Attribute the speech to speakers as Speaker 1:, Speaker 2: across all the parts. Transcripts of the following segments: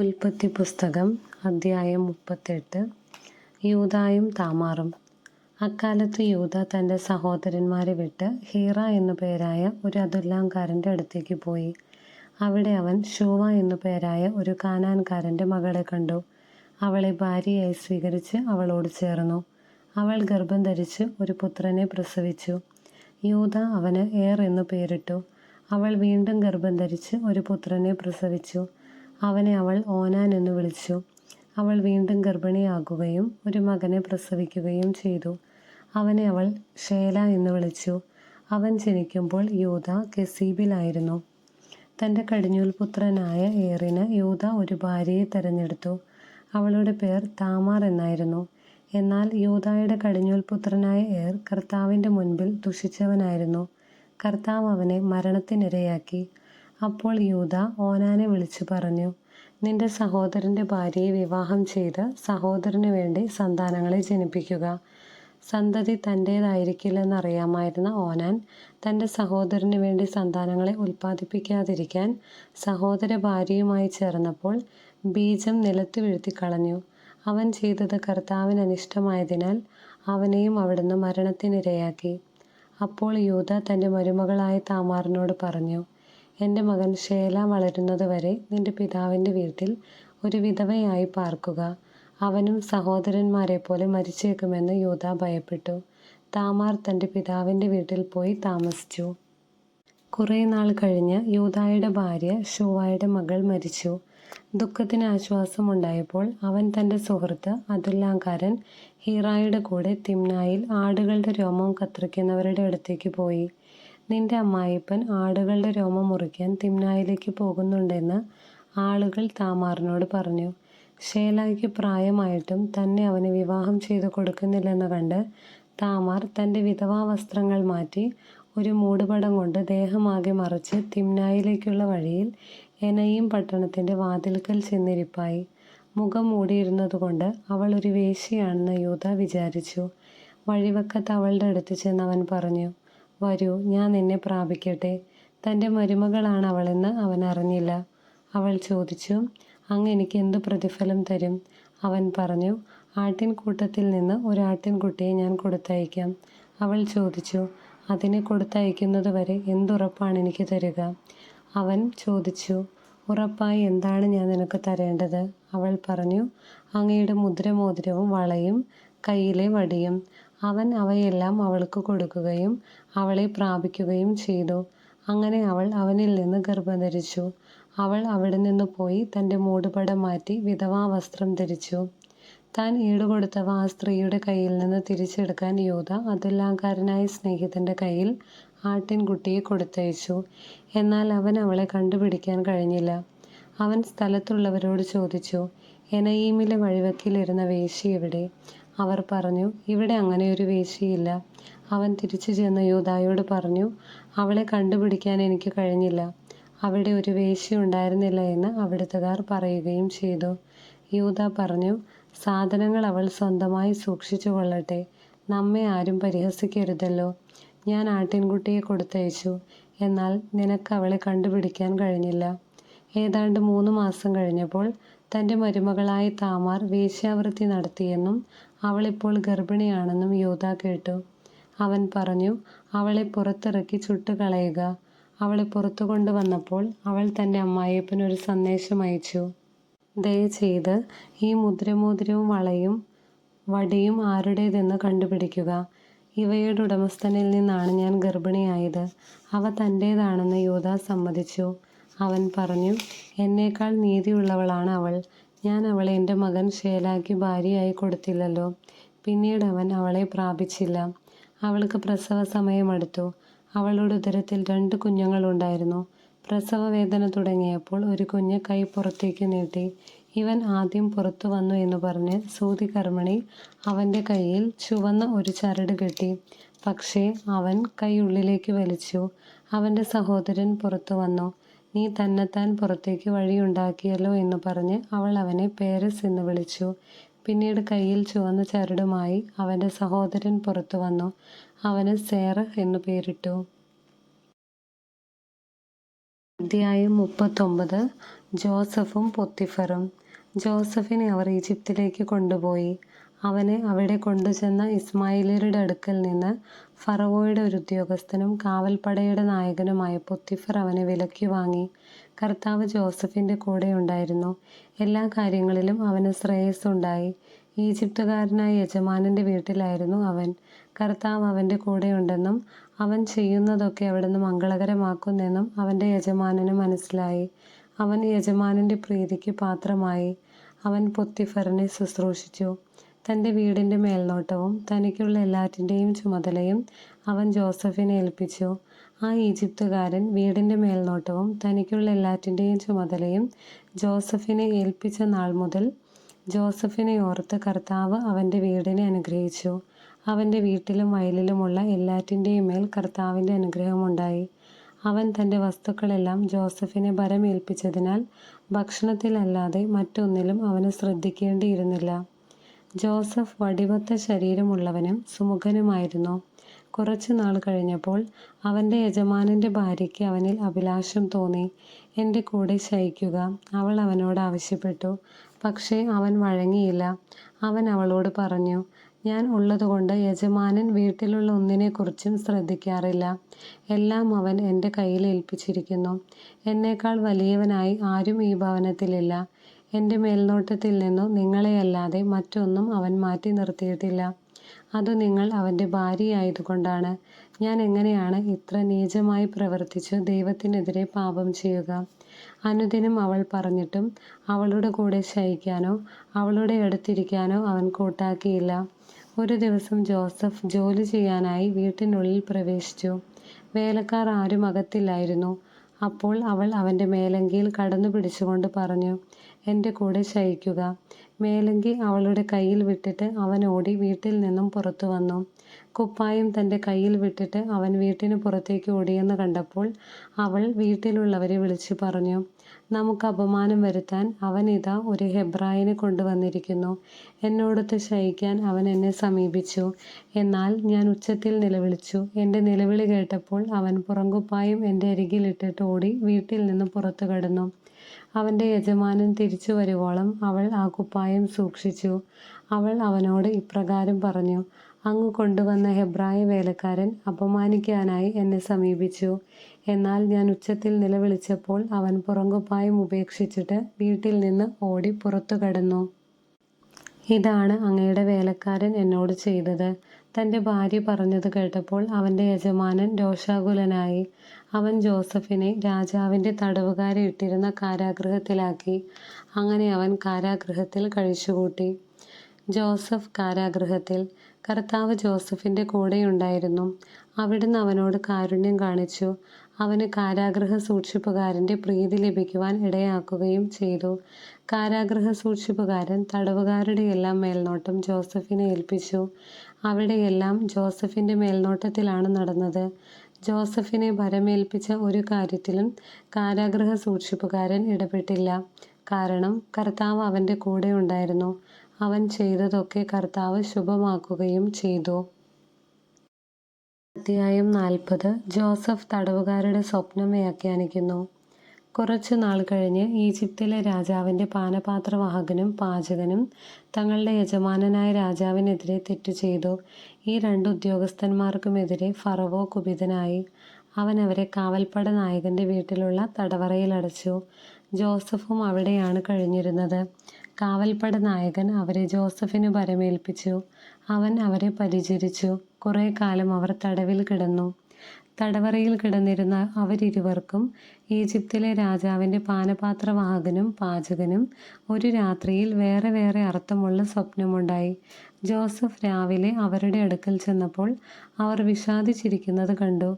Speaker 1: ഉൽപ്പത്തി പുസ്തകം അധ്യായം മുപ്പത്തെട്ട് യൂതായും താമാറും. അക്കാലത്ത് യൂത തന്റെ സഹോദരന്മാരെ വിട്ട് ഹീറ എന്നു പേരായ ഒരു അതുല്ലാംകാരന്റെ അടുത്തേക്ക് പോയി. അവിടെ അവൻ ഷൂവ എന്നു പേരായ ഒരു കാനാൻകാരന്റെ മകളെ കണ്ടു. അവളെ ഭാര്യയായി സ്വീകരിച്ച് അവളോട് ചേർന്നു. അവൾ ഗർഭം ധരിച്ച് ഒരു പുത്രനെ പ്രസവിച്ചു. യൂത അവന് ഏർ എന്നു പേരിട്ടു. അവൾ വീണ്ടും ഗർഭം ധരിച്ച് ഒരു പുത്രനെ പ്രസവിച്ചു. അവനെ അവൾ ഓനാൻ എന്ന് വിളിച്ചു. അവൾ വീണ്ടും ഗർഭിണിയാകുകയും ഒരു മകനെ പ്രസവിക്കുകയും ചെയ്തു. അവനെ അവൾ ഷേല എന്ന് വിളിച്ചു. അവൻ ജനിക്കുമ്പോൾ യൂത കെസീബിലായിരുന്നു. തന്റെ കടിഞ്ഞൂൽ പുത്രനായ ഏറിന് യൂത ഒരു ഭാര്യയെ തെരഞ്ഞെടുത്തു. അവളുടെ പേർ താമാർ എന്നായിരുന്നു. എന്നാൽ യൂതായുടെ കടിഞ്ഞൂൽ പുത്രനായ ഏർ കർത്താവിന്റെ മുൻപിൽ ദുഷിച്ചവനായിരുന്നു. കർത്താവ് അവനെ മരണത്തിനിരയാക്കി. അപ്പോൾ യൂത ഓനാനെ വിളിച്ചു പറഞ്ഞു നിന്റെ സഹോദരന്റെ ഭാര്യയെ വിവാഹം ചെയ്ത് സഹോദരന് വേണ്ടി സന്താനങ്ങളെ ജനിപ്പിക്കുക. സന്തതി തന്റേതായിരിക്കില്ലെന്നറിയാമായിരുന്ന ഓനാൻ തന്റെ സഹോദരന് വേണ്ടി സന്താനങ്ങളെ ഉൽപ്പാദിപ്പിക്കാതിരിക്കാൻ സഹോദര ഭാര്യയുമായി ചേർന്നപ്പോൾ ബീജം നിലത്ത് വീഴ്ത്തിക്കളഞ്ഞു അവൻ ചെയ്തത് കർത്താവിന് അനിഷ്ടമായതിനാൽ അവനെയും അവിടുന്ന് മരണത്തിനിരയാക്കി. അപ്പോൾ യൂത തന്റെ മരുമകളായ താമാറിനോട് പറഞ്ഞു എന്റെ മകൻ ഷേല വളരുന്നത് വരെ നിന്റെ പിതാവിന്റെ വീട്ടിൽ ഒരു വിധവയായി പാർക്കുക. അവനും സഹോദരന്മാരെ പോലെ മരിച്ചേക്കുമെന്ന് യൂത ഭയപ്പെട്ടു. താമാർ തന്റെ പിതാവിന്റെ വീട്ടിൽ പോയി താമസിച്ചു. കുറേ നാൾ കഴിഞ്ഞ് യൂതായുടെ ഭാര്യ ഷുവായുടെ മകൾ മരിച്ചു. ദുഃഖത്തിന് ആശ്വാസമുണ്ടായപ്പോൾ അവൻ തന്റെ സുഹൃത്ത് അതുല്ലാംകാരൻ ഹീറായുടെ കൂടെ തിമ്നായിൽ ആടുകളുടെ രോമം കത്തിരിക്കുന്നവരുടെ അടുത്തേക്ക് പോയി. നിന്റെ അമ്മായിപ്പൻ ആടുകളുടെ രോമം മുറിക്കാൻ തിമ്നായിലേക്ക് പോകുന്നുണ്ടെന്ന് ആളുകൾ താമാറിനോട് പറഞ്ഞു. ഷേലായ്ക്ക് പ്രായമായിട്ടും തന്നെ അവന് വിവാഹം ചെയ്തു കൊടുക്കുന്നില്ലെന്ന് കണ്ട് താമാർ തന്റെ വിധവാ വസ്ത്രങ്ങൾ മാറ്റി ഒരു മൂടുപടം കൊണ്ട് ദേഹമാകെ മറിച്ച് തിമ്നായിലേക്കുള്ള വഴിയിൽ എനയും പട്ടണത്തിന്റെ വാതിൽക്കൽ ചെന്നിരിപ്പായി. മുഖം മൂടിയിരുന്നതുകൊണ്ട് അവൾ ഒരു വേശ്യയാണെന്ന് യൂത വിചാരിച്ചു. വഴിവക്കത്ത് അവളുടെ അടുത്ത് ചെന്ന് അവൻ പറഞ്ഞു വരൂ ഞാൻ നിന്നെ പ്രാപിക്കട്ടെ. തന്റെ മരുമകളാണ് അവളെന്ന് അവൻ അറിഞ്ഞില്ല. അവൾ ചോദിച്ചു അങ്ങ് എനിക്ക് എന്ത് പ്രതിഫലം തരും? അവൻ പറഞ്ഞു ആട്ടിൻകൂട്ടത്തിൽ നിന്ന് ഒരു ആട്ടിൻകുട്ടിയെ ഞാൻ കൊടുത്തയക്കാം. അവൾ ചോദിച്ചു അതിനെ കൊടുത്തയക്കുന്നത് വരെ എന്തുറപ്പാണ് എനിക്ക് തരിക? അവൻ ചോദിച്ചു ഉറപ്പായി എന്താണ് ഞാൻ നിനക്ക് തരേണ്ടത്? അവൾ പറഞ്ഞു അങ്ങയുടെ മുദ്രമോതിരവും വളയും കയ്യിലെ വടിയും. അവൻ അവയെല്ലാം അവൾക്ക് കൊടുക്കുകയും അവളെ പ്രാപിക്കുകയും ചെയ്തു. അങ്ങനെ അവൾ അവനിൽ നിന്ന് ഗർഭധരിച്ചു. അവൾ അവിടെ നിന്ന് പോയി തന്റെ മൂടുപടം മാറ്റി വിധവാ വസ്ത്രം ധരിച്ചു. താൻ ഈടുകൊടുത്തവ ആ സ്ത്രീയുടെ കയ്യിൽ നിന്ന് തിരിച്ചെടുക്കാൻ യൂത അതുല്ലാംകാരനായ സ്നേഹിതന്റെ കയ്യിൽ ആട്ടിൻകുട്ടിയെ കൊടുത്തയച്ചു. എന്നാൽ അവൻ അവളെ കണ്ടുപിടിക്കാൻ കഴിഞ്ഞില്ല. അവൻ സ്ഥലത്തുള്ളവരോട് ചോദിച്ചു എനയീമിലെ വഴിവക്കിലിരുന്ന വേശി എവിടെ? അവർ പറഞ്ഞു ഇവിടെ അങ്ങനെ ഒരു വേശിയില്ല അവൻ തിരിച്ചു ചെന്ന് യൂതായോട് പറഞ്ഞു അവളെ കണ്ടുപിടിക്കാൻ എനിക്ക് കഴിഞ്ഞില്ല. അവിടെ ഒരു വേശി ഉണ്ടായിരുന്നില്ല എന്ന് അവിടുത്തുകാർ പറയുകയും ചെയ്തു. യൂത പറഞ്ഞു സാധനങ്ങൾ അവൾ സ്വന്തമായി സൂക്ഷിച്ചു കൊള്ളട്ടെ. നമ്മെ ആരും പരിഹസിക്കരുതല്ലോ. ഞാൻ ആട്ടിൻകുട്ടിയെ കൊടുത്തയച്ചു. എന്നാൽ നിനക്ക് അവളെ കണ്ടുപിടിക്കാൻ കഴിഞ്ഞില്ല. ഏതാണ്ട് മൂന്ന് മാസം കഴിഞ്ഞപ്പോൾ തന്റെ മരുമകളായ താമാർ വേശ്യാവൃത്തി നടത്തിയെന്നും അവളിപ്പോൾ ഗർഭിണിയാണെന്നും യൂത കേട്ടു. അവൻ പറഞ്ഞു അവളെ പുറത്തിറക്കി ചുട്ടുകളയുക. അവളെ പുറത്തു കൊണ്ടുവന്നപ്പോൾ അവൾ തന്റെ അമ്മായിയപ്പനൊരു സന്ദേശം അയച്ചു. ദയചെയ്ത് ഈ മുദ്രമോതിരവും വളയും വടിയും ആരുടേതെന്ന് കണ്ടുപിടിക്കുക. ഇവയുടെ ഉടമസ്ഥനിൽ നിന്നാണ് ഞാൻ ഗർഭിണിയായത്. അവ തന്റേതാണെന്ന് യൂത സമ്മതിച്ചു. അവൻ പറഞ്ഞു എന്നേക്കാൾ നീതിയുള്ളവളാണ് അവൾ. ഞാൻ അവളെ എന്റെ മകൻ ഷേലാക്കി ഭാര്യയായി കൊടുത്തില്ലല്ലോ. പിന്നീട് അവൻ അവളെ പ്രാപിച്ചില്ല. അവൾക്ക് പ്രസവ സമയമെടുത്തു അവളുടെ ഉദരത്തിൽ രണ്ട് കുഞ്ഞുങ്ങളുണ്ടായിരുന്നു. പ്രസവ വേദന തുടങ്ങിയപ്പോൾ ഒരു കുഞ്ഞ് കൈ പുറത്തേക്ക് നീട്ടി ഇവൻ ആദ്യം പുറത്തു വന്നു എന്ന് പറഞ്ഞ് സൂതി കർമ്മണി അവന്റെ കയ്യിൽ ചുവന്ന ഒരു ചരട് കെട്ടി. പക്ഷേ അവൻ കൈ ഉള്ളിലേക്ക് വലിച്ചു. അവന്റെ സഹോദരൻ പുറത്തു വന്നു. നീ തന്നെത്താൻ പുറത്തേക്ക് വഴിയുണ്ടാക്കിയല്ലോ എന്ന് പറഞ്ഞ് അവൾ അവനെ പേരസ് എന്ന് വിളിച്ചു. പിന്നീട് കയ്യിൽ ചുവന്ന ചരടുമായി അവന്റെ സഹോദരൻ പുറത്തു വന്നു. അവന് സേറഹ് എന്നു പേരിട്ടു. അധ്യായം മുപ്പത്തൊമ്പത്. ജോസഫും പൊത്തിഫറും. ജോസഫിനെ അവർ ഈജിപ്തിലേക്ക് കൊണ്ടുപോയി. അവനെ അവിടെ കൊണ്ടുചെന്ന ഇസ്മായില്യരുടെ അടുക്കൽ നിന്ന് ഫറവോയുടെ ഒരു ഉദ്യോഗസ്ഥനും കാവൽപ്പടയുടെ നായകനുമായ പൊത്തിഫർ അവനെ വിലയ്ക്ക് വാങ്ങി. കർത്താവ് ജോസഫിന്റെ കൂടെ ഉണ്ടായിരുന്നു. എല്ലാ കാര്യങ്ങളിലും അവന് ശ്രേയസ്സുണ്ടായി. ഈജിപ്തുകാരനായ യജമാനന്റെ വീട്ടിലായിരുന്നു അവൻ. കർത്താവ് അവന്റെ കൂടെയുണ്ടെന്നും അവൻ ചെയ്യുന്നതൊക്കെ അവിടുന്ന് മംഗളകരമാക്കുന്നെന്നും അവന്റെ യജമാനന് മനസ്സിലായി. അവൻ യജമാനന്റെ പ്രീതിക്ക് പാത്രമായി. അവൻ പൊത്തിഫറിനെ ശുശ്രൂഷിച്ചു. തന്റെ വീടിന്റെ മേൽനോട്ടവും തനിക്കുള്ള എല്ലാറ്റിന്റെയും ചുമതലയും അവൻ ജോസഫിനെ ഏൽപ്പിച്ചു. ആ ഈജിപ്തുകാരൻ വീടിന്റെ മേൽനോട്ടവും തനിക്കുള്ള എല്ലാറ്റിന്റെയും ചുമതലയും ജോസഫിനെ ഏൽപ്പിച്ച നാൾ മുതൽ ജോസഫിനെ ഓർത്ത് കർത്താവ് അവന്റെ വീടിനെ അനുഗ്രഹിച്ചു. അവന്റെ വീട്ടിലും വയലിലുമുള്ള എല്ലാറ്റിന്റെയും മേൽ കർത്താവിന്റെ അനുഗ്രഹമുണ്ടായി. അവൻ തന്റെ വസ്തുക്കളെല്ലാം ജോസഫിനെ ഭരമേൽപ്പിച്ചതിനാൽ ഭക്ഷണത്തിലല്ലാതെ മറ്റൊന്നിലും അവന് ശ്രദ്ധിക്കേണ്ടിയിരുന്നില്ല. ജോസഫ് വടിവത്ത ശരീരമുള്ളവനും സുമുഖനുമായിരുന്നു. കുറച്ചു നാൾ കഴിഞ്ഞപ്പോൾ അവന്റെ യജമാനന്റെ ഭാര്യയ്ക്ക് അവനിൽ അഭിലാഷം തോന്നി. എന്റെ കൂടെ ശയിക്കുക. അവൾ അവനോട് ആവശ്യപ്പെട്ടു. പക്ഷേ അവൻ വഴങ്ങിയില്ല. അവൻ അവളോട് പറഞ്ഞു ഞാൻ ഉള്ളതുകൊണ്ട് യജമാനൻ വീട്ടിലുള്ള ഒന്നിനെക്കുറിച്ചും ശ്രദ്ധിക്കാറില്ല. എല്ലാം അവൻ എന്റെ കയ്യിൽ ഏൽപ്പിച്ചിരിക്കുന്നു. എന്നേക്കാൾ വലിയവനായി ആരും ഈ ഭവനത്തിലില്ല. എന്റെ മേൽനോട്ടത്തിൽ നിന്നു നിങ്ങളെയല്ലാതെ മറ്റൊന്നും അവൻ മാറ്റി നിർത്തിയിട്ടില്ല. അതു നിങ്ങൾ അവന്റെ ഭാര്യയായതുകൊണ്ടാണ്. ഞാൻ എങ്ങനെയാണ് ഇത്ര നീചമായി പ്രവർത്തിച്ചു ദൈവത്തിനെതിരെ പാപം ചെയ്യുക? അനുദിനം അവൾ പറഞ്ഞിട്ടും അവളുടെ കൂടെ ശയിക്കാനോ അവളുടെ അടുത്തിരിക്കാനോ അവൻ കൂട്ടാക്കിയില്ല. ഒരു ദിവസം ജോസഫ് ജോലി ചെയ്യാനായി വീട്ടിനുള്ളിൽ പ്രവേശിച്ചു. വേലക്കാർ ആരും അകത്തില്ലായിരുന്നു. അപ്പോൾ അവൾ അവന്റെ മേലങ്കിയിൽ കടന്നു പിടിച്ചുകൊണ്ട് പറഞ്ഞു എന്റെ കൂടെ ശയിക്കുക. മേലങ്കി അവളുടെ കയ്യിൽ വിട്ടിട്ട് അവൻ ഓടി വീട്ടിൽ നിന്നും പുറത്തു വന്നു. കുപ്പായം തന്റെ കയ്യിൽ വിട്ടിട്ട് അവൻ വീട്ടിന് പുറത്തേക്ക് ഓടിയെന്ന് കണ്ടപ്പോൾ അവൾ വീട്ടിലുള്ളവരെ വിളിച്ചു പറഞ്ഞു നമുക്ക് അപമാനം വരുത്താൻ അവൻ ഇതാ ഒരു ഹെബ്രായനെ കൊണ്ടുവന്നിരിക്കുന്നു. എന്നോടൊത്ത് ശയിക്കാൻ അവൻ എന്നെ സമീപിച്ചു. എന്നാൽ ഞാൻ ഉച്ചത്തിൽ നിലവിളിച്ചു. എന്റെ നിലവിളി കേട്ടപ്പോൾ അവൻ പുറങ്കുപ്പായം എന്റെ അരികിലിട്ടിട്ട് ഓടി വീട്ടിൽ നിന്ന് പുറത്തു കടന്നു. അവന്റെ യജമാനൻ തിരിച്ചു വരുവോളം അവൾ ആ കുപ്പായം സൂക്ഷിച്ചു. അവൾ അവനോട് ഇപ്രകാരം പറഞ്ഞു അങ്ങ് കൊണ്ടുവന്ന ഹെബ്രായ വേലക്കാരൻ അപമാനിക്കാനായി എന്നെ സമീപിച്ചു. എന്നാൽ ഞാൻ ഉച്ചത്തിൽ നിലവിളിച്ചപ്പോൾ അവൻ പുറങ്കുപ്പായം ഉപേക്ഷിച്ചിട്ട് വീട്ടിൽ നിന്ന് ഓടി പുറത്തു കടന്നു. ഇതാണ് അങ്ങയുടെ വേലക്കാരൻ എന്നോട് ചെയ്തത്. തന്റെ ഭാര്യ പറഞ്ഞത് കേട്ടപ്പോൾ അവന്റെ യജമാനൻ രോഷാകുലനായി അവൻ ജോസഫിനെ രാജാവിന്റെ തടവുകാരെ ഇട്ടിരുന്ന കാരാഗൃഹത്തിലാക്കി. അങ്ങനെ അവൻ കാരാഗൃഹത്തിൽ കഴിച്ചുകൂട്ടി. ജോസഫ് കാരാഗൃഹത്തിൽ കർത്താവ് ജോസഫിന്റെ കൂടെയുണ്ടായിരുന്നു. അവിടുന്ന് അവനോട് കാരുണ്യം കാണിച്ചു. അവന് കാരാഗ്രഹ സൂക്ഷിപ്പുകാരന്റെ പ്രീതി ലഭിക്കുവാൻ ഇടയാക്കുകയും ചെയ്തു. കാരാഗ്രഹ സൂക്ഷിപ്പുകാരൻ തടവുകാരുടെ എല്ലാം മേൽനോട്ടം ജോസഫിനെ ഏൽപ്പിച്ചു. അവിടെയെല്ലാം ജോസഫിന്റെ മേൽനോട്ടത്തിലാണ് നടന്നത്. ജോസഫിനെ ഭരമേൽപ്പിച്ച ഒരു കാര്യത്തിലും കാരാഗ്രഹ സൂക്ഷിപ്പുകാരൻ ഇടപെട്ടില്ല. കാരണം കർത്താവ് അവന്റെ കൂടെ ഉണ്ടായിരുന്നു. അവൻ ചെയ്തതൊക്കെ കർത്താവ് ശുഭമാക്കുകയും ചെയ്തു. അധ്യായം നാൽപ്പത്. ജോസഫ് തടവുകാരുടെ സ്വപ്നം വ്യാഖ്യാനിക്കുന്നു. കുറച്ചു നാൾ കഴിഞ്ഞ് ഈജിപ്തിലെ രാജാവിന്റെ പാനപാത്രവാഹകനും പാചകനും തങ്ങളുടെ യജമാനനായ രാജാവിനെതിരെ തെറ്റു ചെയ്തു. ഈ രണ്ട് ഉദ്യോഗസ്ഥന്മാർക്കുമെതിരെ ഫറവോ കുപിതനായി അവൻ അവരെ കാവൽപ്പട നായകന്റെ വീട്ടിലുള്ള തടവറയിൽ അടച്ചു. ജോസഫും അവിടെയാണ് കഴിഞ്ഞിരുന്നത്. കാവൽപ്പട നായകൻ അവരെ ജോസഫിന് പരമേൽപ്പിച്ചു. അവൻ അവരെ പരിചരിച്ചു. കുറേ കാലം അവർ തടവിൽ കിടന്നു. തടവറയിൽ കിടന്നിരുന്ന അവരിരുവർക്കും ഈജിപ്തിലെ രാജാവിന്റെ പാനപാത്രവാഹകനും പാചകനും ഒരു രാത്രിയിൽ വേറെ വേറെ അർത്ഥമുള്ള സ്വപ്നമുണ്ടായി. ജോസഫ് രാവിലെ അവരുടെ അടുക്കൽ ചെന്നപ്പോൾ അവർ വിഷാദിച്ചിരിക്കുന്നത് കണ്ടു.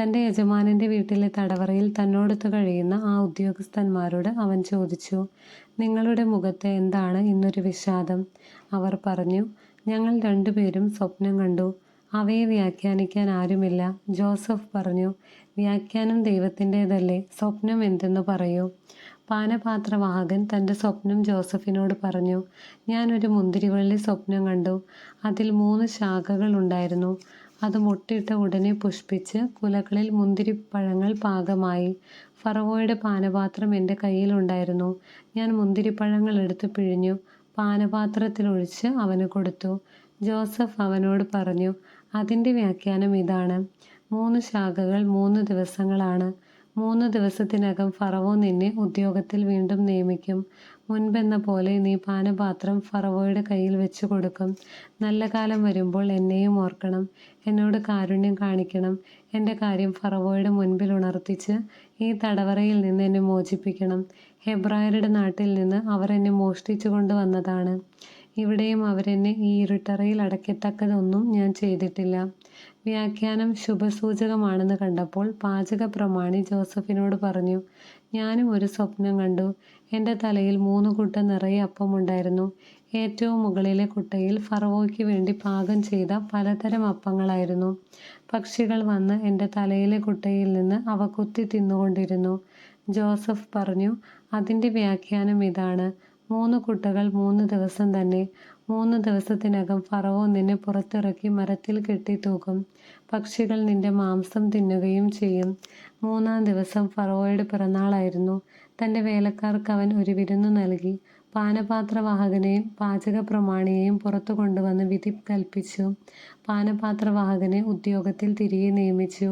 Speaker 1: തന്റെ യജമാനന്റെ വീട്ടിലെ തടവറയിൽ തന്നോടൊത്ത് കഴിയുന്ന ആ ഉദ്യോഗസ്ഥന്മാരോട് അവൻ ചോദിച്ചു നിങ്ങളുടെ മുഖത്ത് എന്താണ് ഇന്നൊരു വിഷാദം? അവർ പറഞ്ഞു ഞങ്ങൾ രണ്ടുപേരും സ്വപ്നം കണ്ടു. അവയെ വ്യാഖ്യാനിക്കാൻ ആരുമില്ല. ജോസഫ് പറഞ്ഞു വ്യാഖ്യാനം ദൈവത്തിന്റെതല്ലേ? സ്വപ്നം എന്തെന്ന് പറയൂ. പാനപാത്രവാഹകൻ തന്റെ സ്വപ്നം ജോസഫിനോട് പറഞ്ഞു ഞാനൊരു മുന്തിരിവള്ളി സ്വപ്നം കണ്ടു. അതിൽ മൂന്ന് ശാഖകൾ ഉണ്ടായിരുന്നു. അത് മുട്ടിട്ട ഉടനെ പുഷ്പിച്ച് കുലകളിൽ മുന്തിരിപ്പഴങ്ങൾ പാകമായി. ഫറവോയുടെ പാനപാത്രം എന്റെ കയ്യിലുണ്ടായിരുന്നു ഞാൻ മുന്തിരിപ്പഴങ്ങൾ എടുത്ത് പിഴിഞ്ഞു. പാനപാത്രത്തിലൊഴിച്ച് അവന് കൊടുത്തു. ജോസഫ് അവനോട് പറഞ്ഞു അതിന്റെ വ്യാഖ്യാനം ഇതാണ്. മൂന്ന് ശാഖകൾ മൂന്ന് ദിവസങ്ങളാണ്. മൂന്ന് ദിവസത്തിനകം ഫറവോ നിന്നെ ഉദ്യോഗത്തിൽ വീണ്ടും നിയമിക്കും. മുൻപെന്ന പോലെ നീ പാനപാത്രം ഫറവോയുടെ കയ്യിൽ വെച്ചു കൊടുക്കും. നല്ല കാലം വരുമ്പോൾ എന്നെയും ഓർക്കണം. എന്നോട് കാരുണ്യം കാണിക്കണം. എന്റെ കാര്യം ഫറവോയുടെ മുൻപിൽ ഉണർത്തിച്ച് ഈ തടവറയിൽ നിന്ന് എന്നെ മോചിപ്പിക്കണം. ഹെബ്രായരുടെ നാട്ടിൽ നിന്ന് അവർ എന്നെ മോഷ്ടിച്ചു കൊണ്ടുവന്നതാണ്. ഇവിടെയും അവരെന്നെ ഈ ഇരുട്ടറയിൽ അടയ്ക്കത്തക്കതൊന്നും ഞാൻ ചെയ്തിട്ടില്ല. വ്യാഖ്യാനം ശുഭസൂചകമാണെന്ന് കണ്ടപ്പോൾ പാചക പ്രമാണി ജോസഫിനോട് പറഞ്ഞു ഞാനും ഒരു സ്വപ്നം കണ്ടു. എന്റെ തലയിൽ മൂന്ന് കുട്ട നിറയെ അപ്പമുണ്ടായിരുന്നു. ഏറ്റവും മുകളിലെ കുട്ടയിൽ ഫറവോയ്ക്ക് വേണ്ടി പാകം ചെയ്ത പലതരം അപ്പങ്ങളായിരുന്നു. പക്ഷികൾ വന്ന് എന്റെ തലയിലെ കുട്ടയിൽ നിന്ന് അവ കുത്തി തിന്നുകൊണ്ടിരുന്നു. ജോസഫ് പറഞ്ഞു അതിന്റെ വ്യാഖ്യാനം ഇതാണ്. മൂന്ന് കുട്ടകൾ മൂന്ന് ദിവസം തന്നെ മൂന്ന് ദിവസത്തിനകം ഫറവോ നിന്നെ പുറത്തിറക്കി മരത്തിൽ കെട്ടി തൂക്കും പക്ഷികൾ നിന്റെ മാംസം തിന്നുകയും ചെയ്യും. മൂന്നാം ദിവസം ഫറവോയുടെ പിറന്നാളായിരുന്നു. തന്റെ വേലക്കാർക്ക് അവൻ ഒരു വിരുന്ന് നൽകി. പാനപാത്രവാഹകനെയും പാചക പ്രമാണിയെയും പുറത്തു കൊണ്ടുവന്ന് വിധി കൽപ്പിച്ചു. പാനപാത്രവാഹകനെ ഉദ്യോഗത്തിൽ തിരികെ നിയമിച്ചു.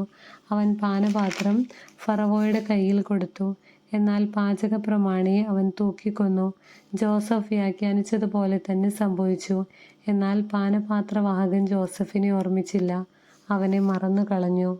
Speaker 1: അവൻ പാനപാത്രം ഫറവോയുടെ കയ്യിൽ കൊടുത്തു. എന്നാൽ പാചക പ്രമാണിയെ അവൻ തൂക്കിക്കൊന്നു. ജോസഫ് വ്യാഖ്യാനിച്ചതുപോലെ തന്നെ സംഭവിച്ചു. എന്നാൽ പാനപാത്രവാഹകൻ ജോസഫിനെ ഓർമ്മിച്ചില്ല. അവനെ മറന്നു കളഞ്ഞു